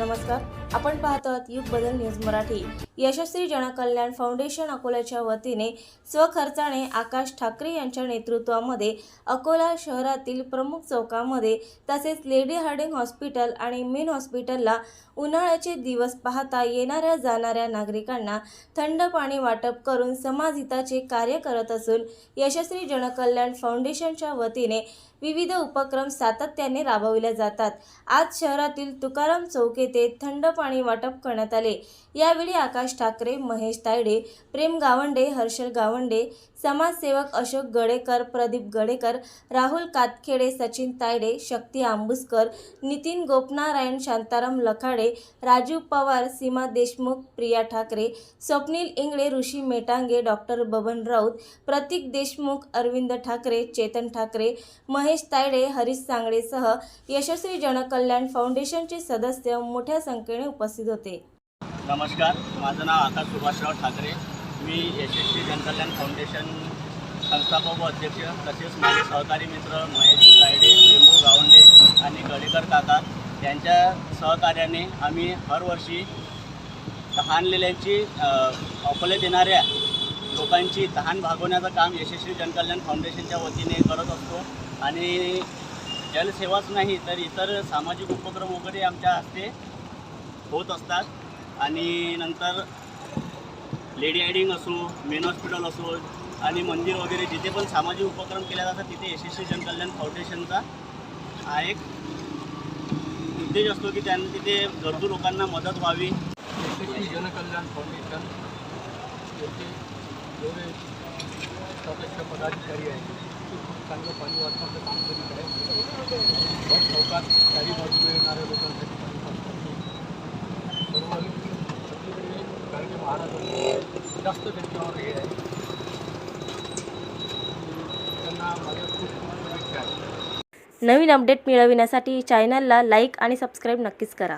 नमस्कार आपण पाहत आहात युग बदल न्यूज मराठी. यशस्वी जनकल्याण फाउंडेशन अकोल्याच्या वतीने स्वखर्चाने आकाश ठाकरे यांच्या नेतृत्वामध्ये अकोला शहरातील प्रमुख चौकामध्ये तसेच लेडी हार्डिंग हॉस्पिटल आणि मेन हॉस्पिटलला उन्हाळ्याचे दिवस पाहता येणाऱ्या जाणाऱ्या नागरिकांना थंड पाणी वाटप करून समाजहिताचे कार्य करत असून यशस्वी जनकल्याण फाउंडेशनच्या वतीने विविध उपक्रम सातत्याने राबविले जातात. आज शहरातील तुकाराम चौक येथे थंड पाणी वाटप करण्यात आले. यावेळी आकाश ठाकरे महेश तायडे प्रेम गावंडे हर्षल गावंडे समाजसेवक अशोक गडेकर प्रदीप गडेकर राहुल कातखेडे सचिन तायडे शक्ती आंबुसकर नितीन गोपनारायण शांताराम लखाडे राजू पवार सीमा देशमुख प्रिया ठाकरे स्वप्नील इंगळे ऋषी मेटांगे डॉक्टर बबन राऊत प्रतीक देशमुख अरविंद ठाकरे चेतन ठाकरे महेश तायडे हरीश सांगळेसह यशस्वी जनकल्याण फाउंडेशनचे सदस्य मोठ्या संख्येने उपस्थित होते. नमस्कार माझं नाव आकाश सुभाषराव ठाकरे. मी यशस्वी जनकल्याण फाउंडेशन संस्थापक व अध्यक्ष तसेच माझे सहकारी मित्र महेश गायडे लिंबू गावंडे आणि गडेकर काका यांच्या सहकार्याने आम्ही हरवर्षी तहानलेल्यांची अ, देणाऱ्या लोकांची तहान भागवण्याचं काम यशस्वी जनकल्याण फाउंडेशनच्या वतीने करत असतो. आणि जलसेवाच नाही तर इतर सामाजिक उपक्रम वगैरे आमच्या हस्ते होत असतात. आणि नंतर लेडी आयडिंग असो मेन हॉस्पिटल असो आणि मंदिर वगैरे जिथे पण सामाजिक उपक्रम केल्या जातात तिथे यशस्वी जनकल्याण फाउंडेशनचा हा एक उद्देश असतो की त्यांना तिथे गरजू लोकांना मदत व्हावी. यशस्वी जनकल्याण फाउंडेशन याचे जेवढे सदस्य पदाधिकारी आहेत. ते खूप चांगलं पाणी वाटपाचं काम करीत आहे भर चारी बाजूला येणाऱ्या लोकांसाठी जास्त त्यांच्यावर हे आहे त्यांना माझ्या खूप नवीन अपडेट मिळविण्यासाठी चॅनलला लाईक आणि सबस्क्राईब नक्कीच करा.